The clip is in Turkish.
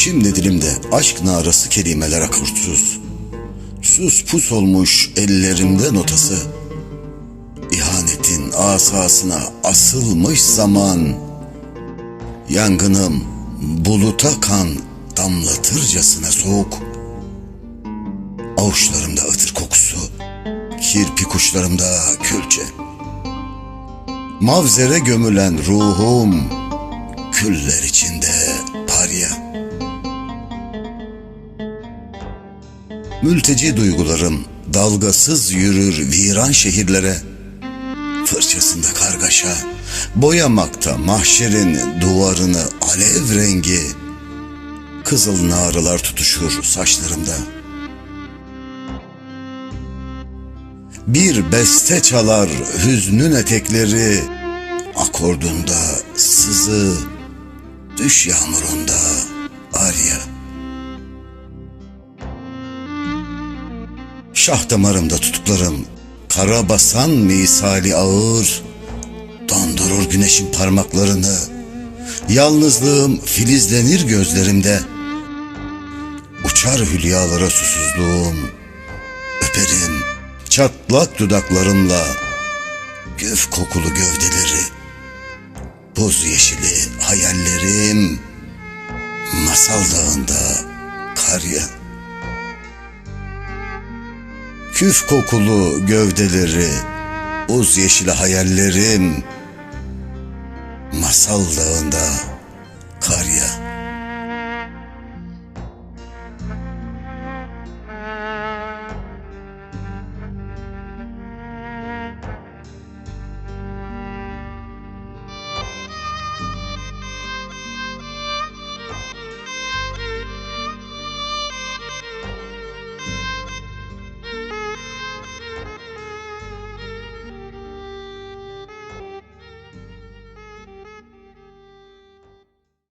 Şimdi dilimde aşk narası kelimeler akortsuz. Sus pus olmuş ellerimde notası. İhanetin asasına asılmış zaman. Yangınım buluta kan damlatırcasına soğuk. Avuçlarımda ıtır kokusu, kirpi kuşlarımda külçe. Mavzere gömülen ruhum, küller içinde parya. Mülteci duygularım dalgasız yürür viran şehirlere. Fırçasında kargaşa, boyamakta mahşerin duvarını alev rengi. Kızıl narılar tutuşur saçlarımda. Bir beste çalar hüznün etekleri, akordunda sızı, düş yağmurunda arya. Şah damarımda tutuklarım, kara basan misali ağır, dondurur güneşin parmaklarını. Yalnızlığım filizlenir gözlerimde. Uçar hülyalara susuzluğum, öperim çatlak dudaklarımla göf kokulu gövdeleri. Buz yeşili hayallerim, masal dağında kar ya küf kokulu gövdeleri, uz yeşil hayallerim, masaldaında kar yağıyor.